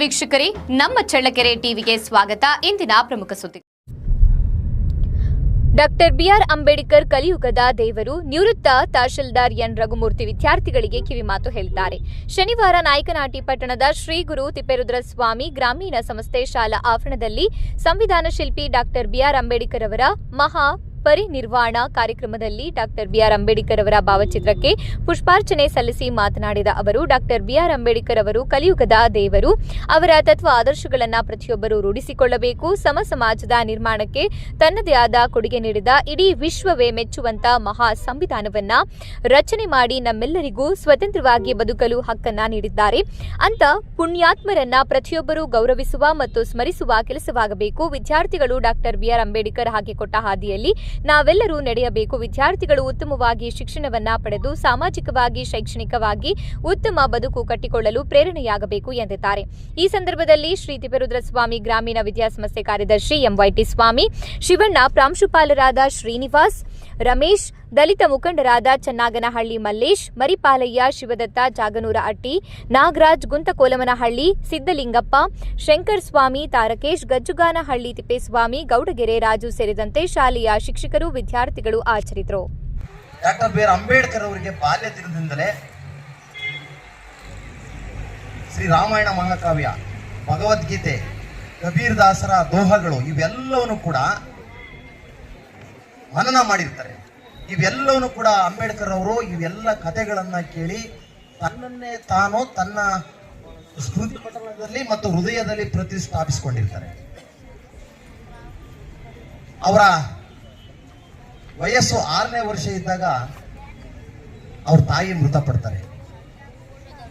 ವೀಕ್ಷಕರೇ, ನಮ್ಮ ಚಳ್ಳಕೆರೆ ಟಿವಿಗೆ ಸ್ವಾಗತ. ಇಂದಿನ ಪ್ರಮುಖ ಸುದ್ದಿ ಡಾಕ್ಟರ್ ಬಿಆರ್ ಅಂಬೇಡ್ಕರ್ ಕಲಿಯುಗದ ದೇವರು, ನಿವೃತ್ತ ತಹಶೀಲ್ದಾರ್ ಎನ್ ರಘುಮೂರ್ತಿ ವಿದ್ಯಾರ್ಥಿಗಳಿಗೆ ಕಿವಿಮಾತು ಹೇಳಿದ್ದಾರೆ ಶನಿವಾರ ನಾಯಕನಾಟಿ ಪಟ್ಟಣದ ಶ್ರೀ ಗುರು ತಿಪ್ಪೇರುದ್ರ ಸ್ವಾಮಿ ಗ್ರಾಮೀಣ ಸಂಸ್ಥೆ ಶಾಲಾ ಆವರಣದಲ್ಲಿ ಸಂವಿಧಾನ ಶಿಲ್ಪಿ ಡಾಕ್ಟರ್ ಬಿಆರ್ ಅಂಬೇಡ್ಕರ್ ಅವರ ಮಹಾ ಪರಿನಿರ್ವಾಣ ಕಾರ್ಯಕ್ರಮದಲ್ಲಿ ಡಾಕ್ಟರ್ ಬಿಆರ್ ಅಂಬೇಡ್ಕರ್ ಅವರ ಭಾವಚಿತ್ರಕ್ಕೆ ಪುಷ್ಪಾರ್ಚನೆ ಸಲ್ಲಿಸಿ ಮಾತನಾಡಿದ ಅವರು, ಡಾಕ್ಟರ್ ಬಿಆರ್ ಅಂಬೇಡ್ಕರ್ ಅವರು ಕಲಿಯುಗದ ದೇವರು. ಅವರ ತತ್ವ ಆದರ್ಶಗಳನ್ನು ಪ್ರತಿಯೊಬ್ಬರು ರೂಢಿಸಿಕೊಳ್ಳಬೇಕು. ಸಮ ಸಮಾಜದ ನಿರ್ಮಾಣಕ್ಕೆ ತನ್ನದೇ ಆದ ಕೊಡುಗೆ ನೀಡಿದ ಇಡೀ ವಿಶ್ವವೇ ಮೆಚ್ಚುವಂತ ಮಹಾ ಸಂವಿಧಾನವನ್ನ ರಚನೆ ಮಾಡಿ ನಮ್ಮೆಲ್ಲರಿಗೂ ಸ್ವತಂತ್ರವಾಗಿ ಬದುಕಲು ಹಕ್ಕನ್ನ ನೀಡಿದ್ದಾರೆ. ಅಂತ ಪುಣ್ಯಾತ್ಮರನ್ನ ಪ್ರತಿಯೊಬ್ಬರು ಗೌರವಿಸುವ ಮತ್ತು ಸ್ಮರಿಸುವ ಕೆಲಸವಾಗಬೇಕು. ವಿದ್ಯಾರ್ಥಿಗಳು ಡಾಕ್ಟರ್ ಬಿಆರ್ ಅಂಬೇಡ್ಕರ್ ಹಾಕಿಕೊಟ್ಟ ಹಾದಿಯಲ್ಲಿ ನಾವೆಲ್ಲರೂ ನಡೆಯಬೇಕು. ವಿದ್ಯಾರ್ಥಿಗಳು ಉತ್ತಮವಾಗಿ ಶಿಕ್ಷಣವನ್ನ ಪಡೆದು ಸಾಮಾಜಿಕವಾಗಿ, ಶೈಕ್ಷಣಿಕವಾಗಿ ಉತ್ತಮ ಬದುಕು ಕಟ್ಟಿಕೊಳ್ಳಲು ಪ್ರೇರಣೆಯಾಗಬೇಕು ಎಂದಿದ್ದಾರೆ. ಈ ಸಂದರ್ಭದಲ್ಲಿ ಶ್ರೀ ತಿಪರುದ್ರಸ್ವಾಮಿ ಗ್ರಾಮೀಣ ವಿದ್ಯಾಸಂಸ್ಥೆ ಕಾರ್ಯದರ್ಶಿ ಎಂವೈಟಿ ಸ್ವಾಮಿ, ಶಿವಣ್ಣ ಪ್ರಾಂಶುಪಾಲರಾದ ಶ್ರೀನಿವಾಸ್, ರಮೇಶ್ ದಲಿತ ಮುಖಂಡರಾದ ಚನ್ನಾಗನಹಳ್ಳಿ ಮಲ್ಲೇಶ್, ಮರಿಪಾಲಯ್ಯ, ಶಿವದತ್ತ, ಜಾಗನೂರ ಅಟ್ಟಿ, ನಾಗರಾಜ್, ಗುಂತಕೋಲಮನಹಳ್ಳಿ ಸಿದ್ದಲಿಂಗಪ್ಪ ಶಂಕರ್ ಸ್ವಾಮಿ, ತಾರಕೇಶ್, ಗಜ್ಜುಗಾನಹಳ್ಳಿ ತಿಪ್ಪೇಸ್ವಾಮಿ, ಗೌಡಗೆರೆ ರಾಜು ಸೇರಿದಂತೆ ಶಾಲೆಯ ಶಿಕ್ಷಕರು, ವಿದ್ಯಾರ್ಥಿಗಳು ಆಚರಿಸಿದರು ಡಾಕ್ಟರ್ ಬಿ ಅಂಬೇಡ್ಕರ್ ಅವರಿಗೆ ಬಾಲ್ಯ ಶ್ರೀ ರಾಮಾಯಣ ಮಹಾಕಾವ್ಯ ಭಗವದ್ಗೀತೆ, ಕಬೀರ್ ದಾಸರ ದೋಹಗಳು ಇವೆಲ್ಲವನ್ನು ಕೂಡ ಮನನ ಮಾಡಿರ್ತಾರೆ. ಇವೆಲ್ಲವನ್ನು ಕೂಡ ಅಂಬೇಡ್ಕರ್ ಅವರು ಇವೆಲ್ಲ ಕಥೆಗಳನ್ನ ಕೇಳಿ ತನ್ನನ್ನೇ ತಾನು ತನ್ನ ಸ್ಮೃತಿ ಪಟಲದಲ್ಲಿ ಮತ್ತು ಹೃದಯದಲ್ಲಿ ಪ್ರತಿಷ್ಠಾಪಿಸಿಕೊಂಡಿರ್ತಾರೆ. ಅವರ ವಯಸ್ಸು ಆರನೇ ವರ್ಷ ಇದ್ದಾಗ ಅವ್ರ ತಾಯಿ ಮೃತಪಡ್ತಾರೆ.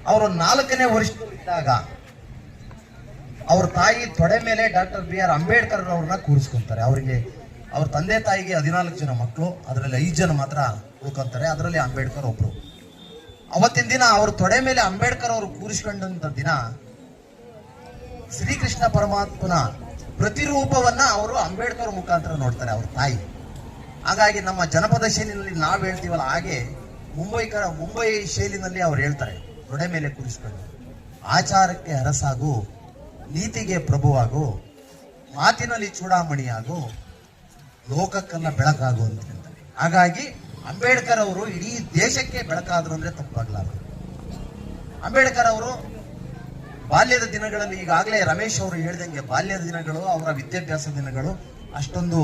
ಅವರು ನಾಲ್ಕನೇ ವರ್ಷದಲ್ಲಿದ್ದಾಗ ಅವ್ರ ತಾಯಿ ತೊಡೆ ಮೇಲೆ ಡಾಕ್ಟರ್ ಬಿ ಆರ್ ಅಂಬೇಡ್ಕರ್ ಅವ್ರನ್ನ ಕೂರಿಸ್ಕೊಂತಾರೆ. ಅವರಿಗೆ ಅವ್ರ ತಂದೆ ತಾಯಿಗೆ ಹದಿನಾಲ್ಕು ಜನ ಮಕ್ಕಳು, ಅದರಲ್ಲಿ ಐದು ಜನ ಮಾತ್ರ ಉಳ್ಕೊಂತಾರೆ ಅದರಲ್ಲಿ ಅಂಬೇಡ್ಕರ್ ಒಬ್ರು. ಅವತ್ತಿನ ದಿನ ಅವ್ರ ತೊಡೆ ಮೇಲೆ ಅಂಬೇಡ್ಕರ್ ಅವರು ಕೂರಿಸ್ಕೊಂಡಂತ ದಿನ ಶ್ರೀಕೃಷ್ಣ ಪರಮಾತ್ಮನ ಪ್ರತಿರೂಪವನ್ನ ಅವರು ಅಂಬೇಡ್ಕರ್ ಮುಖಾಂತರ ನೋಡ್ತಾರೆ ಅವ್ರ ತಾಯಿ. ಹಾಗಾಗಿ ನಮ್ಮ ಜನಪದ ಶೈಲಿನಲ್ಲಿ ನಾವು ಹೇಳ್ತೀವಲ್ಲ, ಹಾಗೆ ಮುಂಬೈಕರ ಮುಂಬೈ ಶೈಲಿನಲ್ಲಿ ಅವ್ರು ಹೇಳ್ತಾರೆ, ತೊಡೆ ಮೇಲೆ ಕೂರಿಸ್ಕೊಂಡು. ಆಚಾರಕ್ಕೆ ಅರಸಾಗು, ನೀತಿಗೆ ಪ್ರಭುವಾಗು, ಮಾತಿನಲ್ಲಿ ಚೂಡಾಮಣಿಯಾಗು ಲೋಕಕ್ಕೆಲ್ಲ ಬೆಳಕಾಗು ಅಂತ. ಹೇಳ್ತಾರೆ ಹಾಗಾಗಿ ಅಂಬೇಡ್ಕರ್ ಅವರು ಇಡೀ ದೇಶಕ್ಕೆ ಬೆಳಕಾದ್ರು ಅಂದ್ರೆ ತಪ್ಪಾಗ್ಲಾರ್ದು ಅಂಬೇಡ್ಕರ್ ಅವರು ಬಾಲ್ಯದ ದಿನಗಳಲ್ಲಿ ಈಗಾಗಲೇ ರಮೇಶ್ ಅವರು ಹೇಳಿದಂಗೆ ಬಾಲ್ಯದ ದಿನಗಳು, ಅವರ ವಿದ್ಯಾಭ್ಯಾಸ ದಿನಗಳು ಅಷ್ಟೊಂದು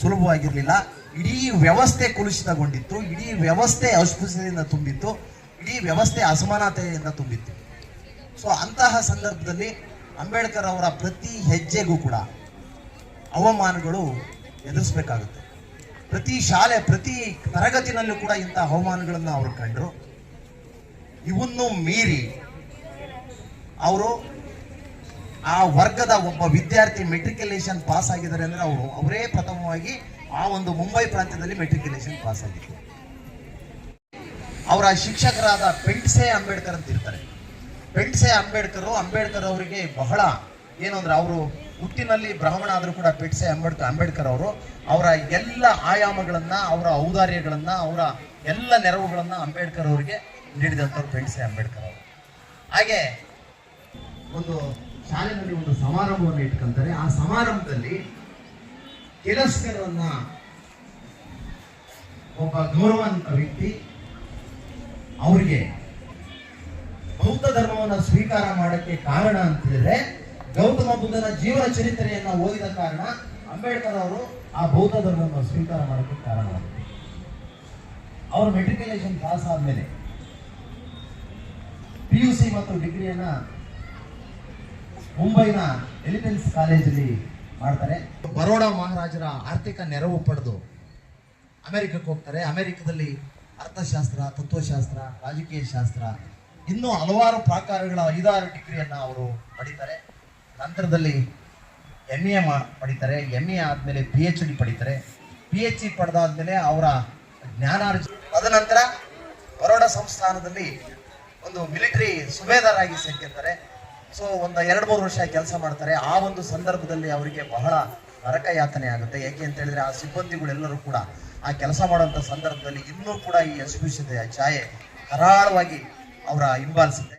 ಸುಲಭವಾಗಿರಲಿಲ್ಲ. ಇಡೀ ವ್ಯವಸ್ಥೆ ಕುಲುಷಿತಗೊಂಡಿತ್ತು, ಇಡೀ ವ್ಯವಸ್ಥೆ ಅಸ್ಪೃಶ್ಯದಿಂದ ತುಂಬಿತ್ತು, ಇಡೀ ವ್ಯವಸ್ಥೆ ಅಸಮಾನತೆಯಿಂದ ತುಂಬಿತ್ತು. ಸೊ ಅಂತಹ ಸಂದರ್ಭದಲ್ಲಿ ಅಂಬೇಡ್ಕರ್ ಅವರ ಪ್ರತಿ ಹೆಜ್ಜೆಗೂ ಕೂಡ ಅವಮಾನಗಳು ಎದುರಿಸಬೇಕಾಗುತ್ತೆ. ಪ್ರತಿ ಶಾಲೆ, ಪ್ರತಿ ತರಗತಿನಲ್ಲೂ ಕೂಡ ಇಂಥ ಅವಮಾನಗಳನ್ನು ಅವರು ಕಂಡ್ರು. ಇವನ್ನು ಮೀರಿ ಅವರು ಆ ವರ್ಗದ ಒಬ್ಬ ವಿದ್ಯಾರ್ಥಿ ಮೆಟ್ರಿಕ್ಯುಲೇಷನ್ ಪಾಸ್ ಆಗಿದ್ದಾರೆ ಅಂದ್ರೆ ಅವರು, ಅವರೇ ಪ್ರಥಮವಾಗಿ ಆ ಒಂದು ಮುಂಬೈ ಪ್ರಾಂತ್ಯದಲ್ಲಿ ಮೆಟ್ರಿಕ್ಯುಲೇಷನ್ ಪಾಸ್ ಆಗಿತ್ತು ಅವರ ಶಿಕ್ಷಕರಾದ ಪೆಂಟ್ಸೆ ಅಂಬೇಡ್ಕರ್ ಅಂತ ಇರ್ತಾರೆ. ಪೆಂಟ್ಸೆ ಅಂಬೇಡ್ಕರ್ ಅಂಬೇಡ್ಕರ್ ಅವರಿಗೆ ಬಹಳ ಏನು ಅಂದ್ರೆ ಅವರು ಹುಟ್ಟಿನಲ್ಲಿ ಬ್ರಾಹ್ಮಣ ಆದರೂ ಕೂಡ ಬಿಡ್ಸೆ ಅಂಬೇಡ್ಕರ್ ಅಂಬೇಡ್ಕರ್ ಅವರು ಅವರ ಎಲ್ಲ ಆಯಾಮಗಳನ್ನು, ಅವರ ಔದಾರ್ಯಗಳನ್ನು, ಅವರ ಎಲ್ಲ ನೆರವುಗಳನ್ನು ಅಂಬೇಡ್ಕರ್ ಅವರಿಗೆ ನೀಡಿದಂಥವ್ರು ಪೆಂಟ್ಸೆ ಅಂಬೇಡ್ಕರ್ ಅವರು. ಹಾಗೆ ಒಂದು ಶಾಲೆಯಲ್ಲಿ ಒಂದು ಸಮಾರಂಭವನ್ನು ಇಟ್ಕೊಂತಾರೆ. ಆ ಸಮಾರಂಭದಲ್ಲಿ ತಿರಸ್ಕರವನ್ನು ಒಬ್ಬ ಗೌರವಾನ್ವಿತ ವ್ಯಕ್ತಿ ಅವರಿಗೆ ಬೌದ್ಧ ಧರ್ಮವನ್ನು ಸ್ವೀಕಾರ ಮಾಡಕ್ಕೆ ಕಾರಣ ಅಂತ ಹೇಳಿದ್ರೆ ಗೌತಮ ಬುದ್ಧನ ಜೀವನ ಚರಿತ್ರೆಯನ್ನ ಓದಿದ ಕಾರಣ ಅಂಬೇಡ್ಕರ್ ಅವರು ಆ ಬೌದ್ಧ ಧರ್ಮವನ್ನು ಸ್ವೀಕಾರ ಮಾಡಕ್ಕೆ ಕಾರಣ ಅವರು ಮೆಟ್ರಿಕ್ಯುಲೇಷನ್ ಪಾಸ್ ಆದಮೇಲೆ ಪಿ ಯು ಸಿ ಮತ್ತು ಡಿಗ್ರಿಯನ್ನ ಮುಂಬೈನ ಎಲಿಮೆನ್ಸ್ ಕಾಲೇಜಲ್ಲಿ ಮಾಡ್ತಾರೆ. ಬರೋಡಾ ಮಹಾರಾಜರ ಆರ್ಥಿಕ ನೆರವು ಪಡೆದು ಅಮೆರಿಕಕ್ಕೆ ಹೋಗ್ತಾರೆ. ಅಮೆರಿಕದಲ್ಲಿ ಅರ್ಥಶಾಸ್ತ್ರ, ತತ್ವಶಾಸ್ತ್ರ, ರಾಜಕೀಯ ಶಾಸ್ತ್ರ, ಇನ್ನೂ ಹಲವಾರು ಪ್ರಾಕಾರಗಳ ಐದಾರು ಡಿಗ್ರಿಯನ್ನು ಅವರು ಪಡಿತಾರೆ. ನಂತರದಲ್ಲಿ ಎಂ ಎ ಪಡಿತಾರೆ. ಎಂ ಎ ಆದಮೇಲೆ ಪಿ ಎಚ್ ಡಿ ಪಡಿತಾರೆ. ಪಿ ಎಚ್ ಡಿ ಪಡೆದಾದ್ಮೇಲೆ ಅವರ ಜ್ಞಾನಾರ್ಜ ತದನಂತರ ಬರೋಡ ಸಂಸ್ಥಾನದಲ್ಲಿ ಒಂದು ಮಿಲಿಟರಿ ಸುಬೇದಾರಾಗಿ ಆಗಿ ಸೇರ್ಕೊತಾರೆ. ಸೊ ಒಂದು ಎರಡು ಮೂರು ವರ್ಷ ಕೆಲಸ ಮಾಡ್ತಾರೆ. ಆ ಒಂದು ಸಂದರ್ಭದಲ್ಲಿ ಅವರಿಗೆ ಬಹಳ ನರಕ ಯಾತನೆ ಆಗುತ್ತೆ. ಯಾಕೆ ಅಂತ ಹೇಳಿದ್ರೆ ಆ ಸಿಬ್ಬಂದಿಗಳೆಲ್ಲರೂ ಕೂಡ ಆ ಕೆಲಸ ಮಾಡುವಂತ ಸಂದರ್ಭದಲ್ಲಿ ಇನ್ನೂ ಕೂಡ ಈ ಅಸ್ಪೃಶ್ಯತೆಯ ಛಾಯೆ ಕರಾಳವಾಗಿ ಅವರ ಹಿಂಬಾಲಿಸುತ್ತೆ.